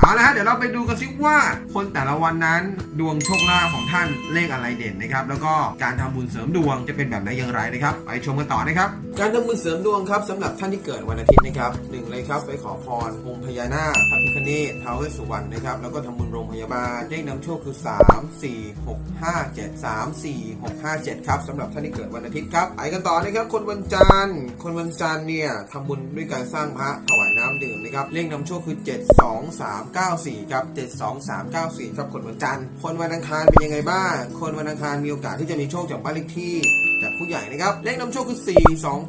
เอาละฮะเดี๋ยวเราไปดูกันซิว่าคนแต่ละวันนั้นดวงโชคลาภของท่านเลขอะไรเด่นนะครับ แล้วก็การทำบุญเสริมดวงจะเป็นแบบไหนอย่างไรนะครับ ไปชมกันต่อนะครับ การทำบุญเสริมดวงครับสำหรับท่านที่เกิดวันอาทิตย์นะครับหนึ่งเลยครับไปขอพรองค์พญานาคพระพิฆเนศท้าวเวสสุวรรณนะครับแล้วก็ทำบุญโรงพยาบาลเลขนำโชคคือ 3 4 6 5 7 3 4 6 5 7ครับสำหรับท่านที่เกิดวันอาทิตย์ครับไปกันต่อนะครับ คนวันจันทร์ คนวันจันทร์เนี่ยทำบุญด้วยการสร้างพระถวายน้ำดื่มนะครับเลขนำโชคคือ 7 2 3 9 4ครับ7 2 3 9 4ครับคนวันจันทร์คนวันอังคารเป็นยังไงบ้างคนวันอังคารมีโอกาสที่จะมีโชคจากบ้านเลขที่จากผู้ใหญ่นะครับ เลขนำโชคคือ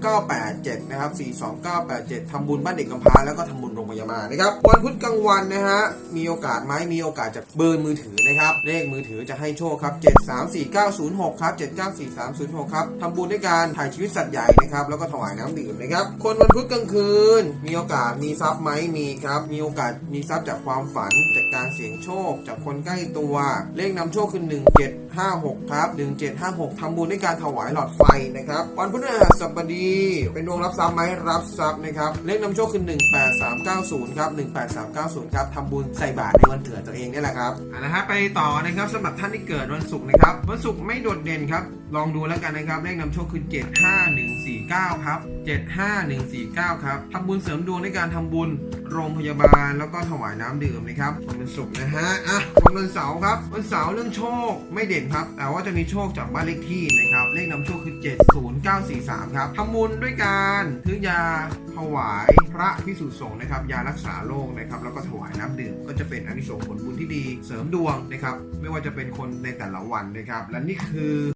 42987 นะครับ 42987 ทำบุญบ้านเด็กกำพร้าแล้วก็ทำบุญโรงพยาบาลนะครับ วันพุธกลางวันนะฮะ มีโอกาสไหมมีโอกาสจากเบอร์มือถือนะครับ เลขมือถือจะให้โชคครับ 734906 ครับ 794306 ครับ ทำบุญด้วยการถ่ายชีวิตสัตว์ใหญ่นะครับ แล้วก็ถวายน้ำดื่มนะครับ คนวันพุธกลางคืน มีโอกาสมีทรัพย์ไหมมีครับ มีโอกาสมีทรัพย์จากความฝัน จากการเสี่ยงโชค จากคนใกล้ตัว เลขนำโชคคือ 1756 ครับ 1756ทำบุญด้วยการถวายหลอดไฟนะครับ วันพฤหัสบดี เป็นดวงรับทรัพย์ไหมรับทรัพย์นะครับเลขนำโชคคือ18390ครับ18390ครับทำบุญใส่บาตรในวันเกิดตัวเองนี่แหละครับอ่านะฮะไปต่อนะครับสำหรับท่านที่เกิดวันศุกร์นะครับวันศุกร์ไม่โดดเด่นครับ ลองดูแล้วกันนะครับเลขนำโชคคือ75149ครับ75149ครับทำบุญเสริมดวงในการทำบุญ โรงพยาบาลแล้วก็ถวายน้ำดื่มนะครับวันศุกร์นะฮะอะวันเสาร์ครับวันเสาร์เรื่องโชคไม่เด่นครับ แต่ว่าจะมีโชคจากบ้านเลขที่นะครับเลขนำโชคคือ 70943 ครับทำบุญด้วยการซื้อยาถวายพระพิสุสงฆ์นะครับยารักษาโรคนะครับแล้วก็ถวายน้ำดื่มก็จะเป็นอนิสงส์ผลบุญที่ดีเสริมดวงนะครับไม่ว่าจะเป็นคนในแต่ละวันนะครับและนี่คือ